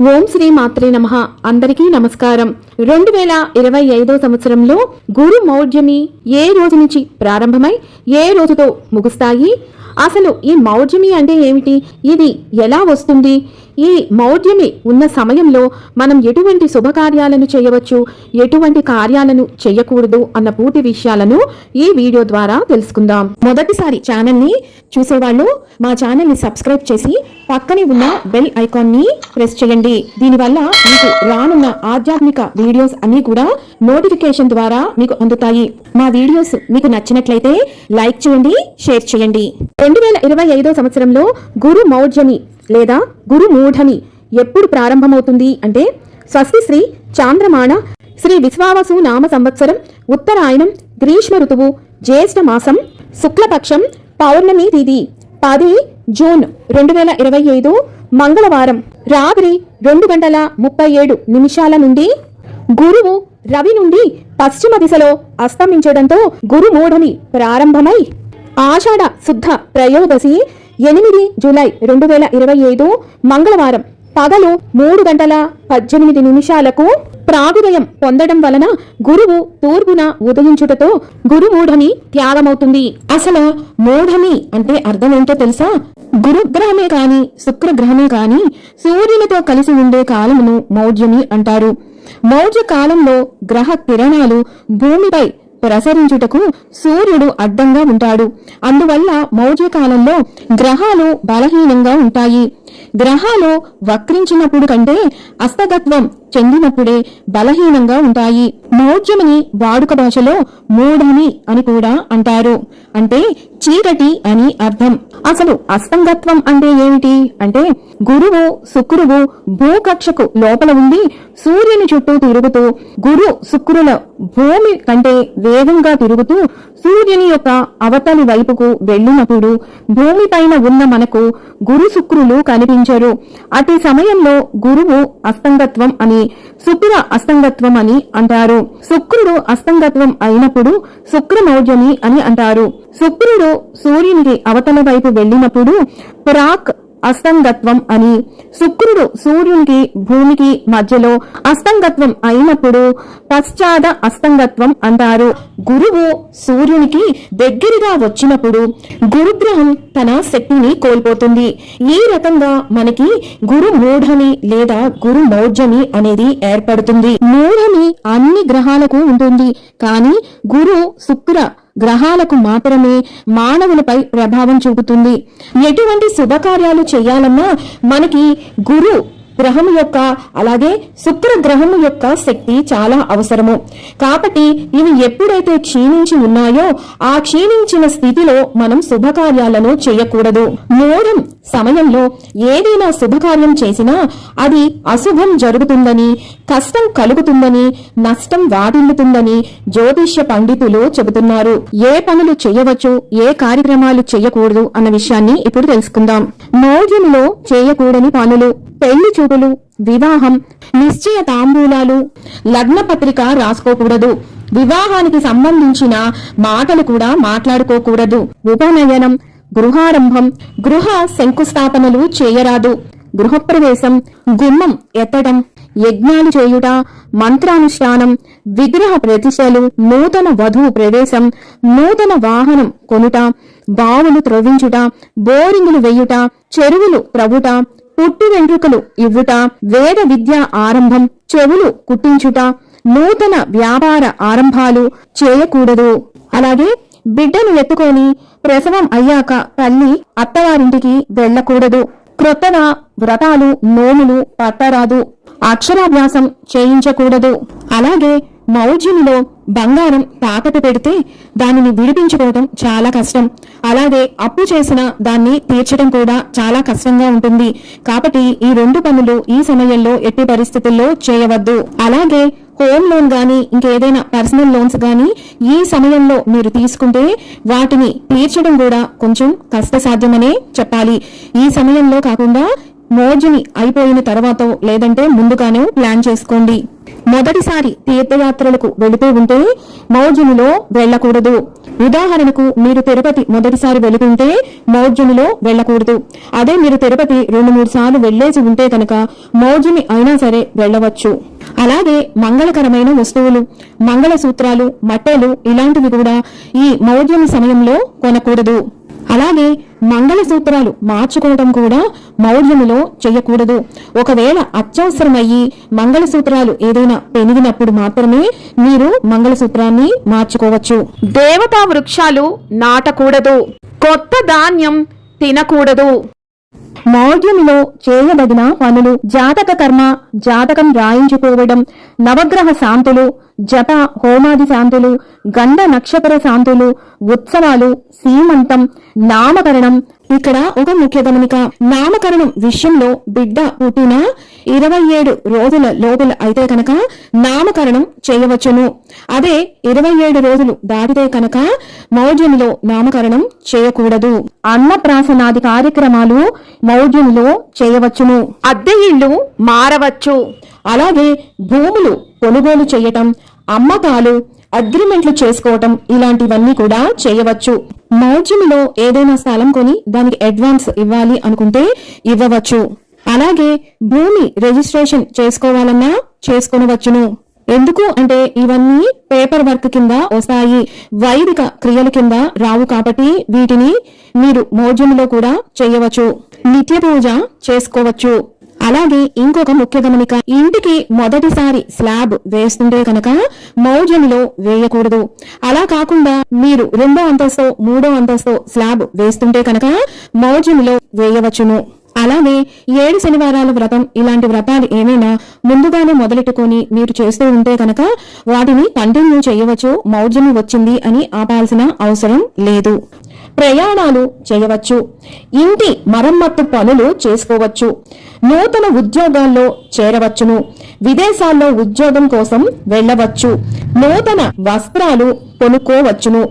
ఓం శ్రీ మాత్రే నమ. అందరికీ నమస్కారం. రెండు వేల ఇరవై ఐదో సంవత్సరంలో గురు మౌఢ్యమి ఏ రోజు నుంచి ప్రారంభమై ఏ రోజుతో ముగుస్తాయి? అసలు ఈ మౌఢ్యమి అంటే ఏమిటి? ఇది ఎలా వస్తుంది? ఈ మౌఢ్యమి ఉన్న సమయంలో మనం ఎటువంటి శుభకార్యాలను చేయవచ్చు? ఎటువంటి కార్యాలను చేయకూడదు? అన్న పూర్తి విషయాలను ఈ వీడియో ద్వారా తెలుసుకుందాం. మొదటిసారి ఛానల్ని చూసేవాళ్ళు మా ఛానల్ని సబ్స్క్రైబ్ చేసి పక్కనే ఉన్న బెల్ ఐకాన్ని ప్రెస్ చేయండి. దీనివల్ల మీకు రానున్న ఆధ్యాత్మిక వీడియోస్ అన్ని కూడా నోటిఫికేషన్ ద్వారా మీకు అందుతాయి. మా వీడియోస్ మీకు నచ్చినట్లయితే లైక్ చేయండి షేర్ చేయండి. రెండు వేల ఇరవై ఐదో సంవత్సరంలో గురు మౌర్జని లేదా గురు మూఢమి ఎప్పుడు ప్రారంభమవుతుంది అంటే స్వస్తి శ్రీ చాంద్రమాణ శ్రీ విశ్వావసు నామ సంవత్సరం ఉత్తరాయణం గ్రీష్మ ఋతువు జ్యేష్ఠ మాసం శుక్లపక్షం పౌర్ణమి తిథి పది జూన్ రెండు వేల ఇరవై ఐదు మంగళవారం రాత్రి రెండు గంటల ముప్పై ఏడు నిమిషాల నుండి గురువు రవి నుండి పశ్చిమ దిశలో అస్తమించడంతో గురుమూఢమి ప్రారంభమై ఆషాఢ శుద్ధ ప్రయోదశి ఎనిమిది జూలై రెండు వేల ఇరవై ఐదు మంగళవారం పగలు మూడు గంటల పద్దెనిమిది నిమిషాలకు ప్రాగుదయం పొందడం వలన గురువు తూర్పున ఉదయించుటతో గురుమూఢమి త్యాగమవుతుంది. అసలు మూఢమి అంటే అర్థం ఏంటో తెలుసా? గురుగ్రహమే కాని శుక్రగ్రహమే కాని సూర్యునితో కలిసి ఉండే కాలమును మౌఢ్యమి అంటారు. మౌఢ్య కాలంలో గ్రహ కిరణాలు భూమిపై ప్రసరించుటకు సూర్యుడు అడ్డంగా ఉంటాడు. అందువల్ల మౌర్యకాలంలో గ్రహాలు బలహీనంగా ఉంటాయి. గ్రహాలు వక్రించినప్పుడు కంటే అస్తగత్వం చెందినప్పుడే బలహీనంగా ఉంటాయి. మౌఢ్యమని వాడుక భాషలో మూఢని అని కూడా అంటారు. అంటే చీకటి అని అర్థం. అసలు అస్తంగత్వం అంటే ఏమిటి? అంటే గురువు శుక్రువు భూకక్షకు లోపల ఉండి సూర్యుని చుట్టూ తిరుగుతూ గురు శుక్రుల భూమి కంటే వేగంగా తిరుగుతూ సూర్యుని యొక్క అవతలి వైపుకు వెళ్ళినప్పుడు భూమిపైన ఉన్న మనకు గురు శుక్రులు కనిపించరు. అటు సమయంలో గురువు అస్తంగత్వం అని శుక్ర అస్తంగత్వం అని అంటారు. శుక్రుడు అస్తంగత్వం అయినప్పుడు శుక్రమౌజమి అని అంటారు. శుక్రుడు సూర్యునికి అవతల వైపు వెళ్ళినప్పుడు ప్రాక్ అస్తంగత్వం అని. శుక్రుడు సూర్యునికి భూమికి మధ్యలో అస్తంగత్వం అయినప్పుడు పశ్చాద అస్తంగత్వం అంటారు. గురువు సూర్యునికి దగ్గరగా వచ్చినప్పుడు గురుగ్రహం తన శక్తిని కోల్పోతుంది. ఈ రకంగా మనకి గురు మూఢని లేదా గురు మౌర్జని అనేది ఏర్పడుతుంది. మూఢని అన్ని గ్రహాలకు ఉంటుంది. కానీ గురు శుక్ర గ్రహాలకు మాత్రమే మానవులపై ప్రభావం చూపుతుంది. ఎటువంటి శుభకార్యాలు చేయాలన్నా మనకి గురు గ్రహం యొక్క అలాగే శుక్ర గ్రహము యొక్క శక్తి చాలా అవసరము. కాబట్టి ఇవి ఎప్పుడైతే క్షీణించి ఉన్నాయో ఆ క్షీణించిన స్థితిలో మనం శుభకార్యాలను చేయకూడదు. మూఢం సమయంలో ఏదైనా శుభకార్యం చేసినా అది అశుభం జరుగుతుందని కష్టం కలుగుతుందని నష్టం వాటిల్లుతుందని జ్యోతిష్య పండితులు చెబుతున్నారు. ఏ పనులు చేయవచ్చు ఏ కార్యక్రమాలు చేయకూడదు అన్న విషయాన్ని ఇప్పుడు తెలుసుకుందాం. మౌఢ్యములో చేయకూడని పనులు పెళ్ళి చూపులు వివాహం నిశ్చయ తాంబూలాలు లగ్న పత్రిక రాసుకోకూడదు. వివాహానికి సంబంధించిన మాటలు కూడా మాట్లాడుకోకూడదు. ఉపనయనం గృహారంభం గృహ శంకుస్థాపనలు చేయరాదు. గృహప్రవేశం గుమ్మం ఎత్తడం యజ్ఞాలు చేయుట మంత్రానుష్ఠానం విగ్రహ ప్రతిష్టలు నూతన వధువు ప్రవేశం నూతన వాహనం కొనుట బావులు త్రవ్వించుట బోరింగులు వెయ్యుట చెరువులు త్రవ్వుట పుట్టు వెంట్రుకలు ఇవ్వుట వేద విద్య ఆరంభం చెవులు కుట్టించుట నూతన వ్యాపార ఆరంభాలు చేయకూడదు. అలాగే బిడ్డను ఎత్తుకొని ప్రసవం అయ్యాక తల్లి అత్తవారింటికి వెళ్ళకూడదు. క్రొత్తగా వ్రతాలు నోములు పట్టరాదు. అక్షరాభ్యాసం చేయించకూడదు. అలాగే మౌజ్యునిలో బంగారం తాకట్టు పెడితే దానిని విడిపించుకోవడం చాలా కష్టం. అలాగే అప్పు చేసిన దాన్ని తీర్చడం కూడా చాలా కష్టంగా ఉంటుంది. కాబట్టి ఈ రెండు పనులు ఈ సమయంలో ఎట్టి పరిస్థితుల్లో చేయవద్దు. అలాగే హోమ్ లోన్ గానీ ఇంకేదైనా పర్సనల్ లోన్స్ గానీ ఈ సమయంలో మీరు తీసుకుంటే వాటిని తీర్చడం కూడా కొంచెం కష్టసాధ్యమనే చెప్పాలి. ఈ సమయంలో కాకుండా మోజుని అయిపోయిన తర్వాత లేదంటే ముందుగానే ప్లాన్ చేసుకోండి. మొదటిసారి తీర్థయాత్రలకు వెళుతూ ఉంటే మౌర్జునిలో వెళ్ళకూడదు. ఉదాహరణకు మీరు తిరుపతి మొదటిసారి వెళుతుంటే మౌర్జములో వెళ్ళకూడదు. అదే మీరు తిరుపతి రెండు మూడు సార్లు వెళ్ళేసి ఉంటే కనుక మౌర్జమి అయినా సరే వెళ్ళవచ్చు. అలాగే మంగళకరమైన వస్తువులు మంగళసూత్రాలు మట్టెలు ఇలాంటివి కూడా ఈ మౌర్యం సమయంలో కొనకూడదు. అలాగే మంగళసూత్రాలు మార్చుకోవడం కూడా మౌర్యములో చేయకూడదు ఒకవేళ అత్యవసరమయ్యి మంగళసూత్రాలు ఏదైనా పెనిగినప్పుడు మాత్రమే మీరు మంగళసూత్రాన్ని మార్చుకోవచ్చు. దేవతా వృక్షాలు నాటకూడదు. కొత్త ధాన్యం తినకూడదు. మౌఢ్యములో చేయదగిన పనులు జాతక కర్మ జాతకం రాయించుకోవడం నవగ్రహ శాంతులు జప హోమాది శాంతులు గండ నక్షత్ర శాంతులు ఉత్సవాలు సీమంతం నామకరణం ఇక్కడ ఒక ముఖ్య గమనిక నామకరణం విషయంలో బిడ్డ పుట్టిన ఇరవై ఏడు రోజుల లోపల అయితే కనుక నామకరణం చేయవచ్చును. అదే ఇరవై ఏడు రోజులు దాటితే కనుక మౌర్యంలో నామకరణం చేయకూడదు. అన్నప్రాసనాది కార్యక్రమాలు మౌర్యంలో చేయవచ్చును. అద్దె ఇళ్ళు మారవచ్చు. అలాగే భూములు కొనుగోలు చేయటం అమ్మకాలు అగ్రిమెంట్లు చేసుకోవటం ఇలాంటివన్నీ కూడా చేయవచ్చు. మౌజ్యంలో ఏదైనా స్థలం కొని దానికి అడ్వాన్స్ ఇవ్వాలి అనుకుంటే ఇవ్వవచ్చు. అలాగే భూమి రిజిస్ట్రేషన్ చేసుకోవాలన్నా చేసుకొనవచ్చును. ఎందుకు అంటే ఇవన్నీ పేపర్ వర్క్ కింద వస్తాయి. వైదిక క్రియల కింద రావు కాబట్టి వీటిని మీరు మోజంలో కూడా చేయవచ్చు. నిత్య పూజ చేసుకోవచ్చు. అలాగే ఇంకొక ముఖ్య గమనిక ఇంటికి మొదటిసారి స్లాబ్ వేస్తుంటే కనుక మౌజంలో వేయకూడదు. అలా కాకుండా మీరు రెండో అంతస్తు మూడో అంతస్తు స్లాబ్ వేస్తుంటే కనుక మౌజంలో వేయవచ్చును. అలాగే ఏడు శనివారాల వ్రతం ఇలాంటి వ్రతాలు ఏమైనా ముందుగానే మొదలెట్టుకొని మీరు చేస్తూ ఉంటే కనుక వాటిని కంటిన్యూ చేయవచ్చు మౌర్జమి వచ్చింది అని ఆపాల్సిన అవసరం లేదు. ప్రయాణాలు చేయవచ్చు. ఇంటి మరమ్మత్తు పనులు చేసుకోవచ్చు. నూతన ఉద్యోగాల్లో చేరవచ్చును. విదేశాల్లో ఉద్యోగం కోసం వెళ్ళవచ్చు. నూతన వస్త్రాలు కొనుక్కోవచ్చును.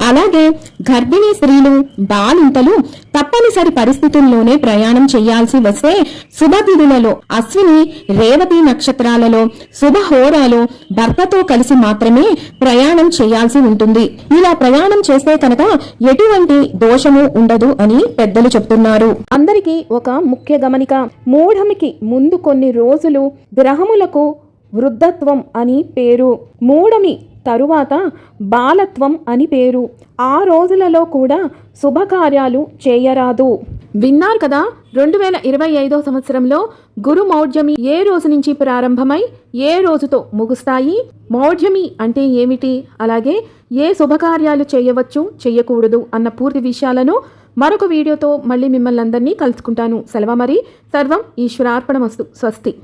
అలాగే గర్భిణీ స్త్రీలు బాలింతలు తప్పనిసరి పరిస్థితుల్లోనే ప్రయాణం చేయాల్సి వస్తే శుభతిథులలో అశ్విని రేవతి నక్షత్రాలలో శుభహోరాలో భర్తతో కలిసి మాత్రమే ప్రయాణం చేయాల్సి ఉంటుంది. ఇలా ప్రయాణం చేస్తే కనుక ఎటువంటి దోషము ఉండదు అని పెద్దలు చెప్తున్నారు. అందరికీ ఒక ముఖ్య గమనిక. మూఢమికి ముందు కొన్ని రోజులు గ్రహములకు వృద్ధత్వం అని పేరు. మూడమి తరువాత బాలత్వం అని పేరు. ఆ రోజులలో కూడా శుభకార్యాలు చేయరాదు. విన్నారు కదా రెండు వేల ఇరవై ఐదో సంవత్సరంలో గురు మౌఢ్యమి ఏ రోజు నుంచి ప్రారంభమై ఏ రోజుతో ముగుస్తాయి? మౌఢ్యమి అంటే ఏమిటి? అలాగే ఏ శుభకార్యాలు చేయవచ్చు చేయకూడదు అన్న పూర్తి విషయాలను మరొక వీడియోతో మళ్ళీ మిమ్మల్ని అందరినీ కలుసుకుంటాను. సెలవు మరి. సర్వం ఈశ్వరార్పణమస్తు. స్వస్తి.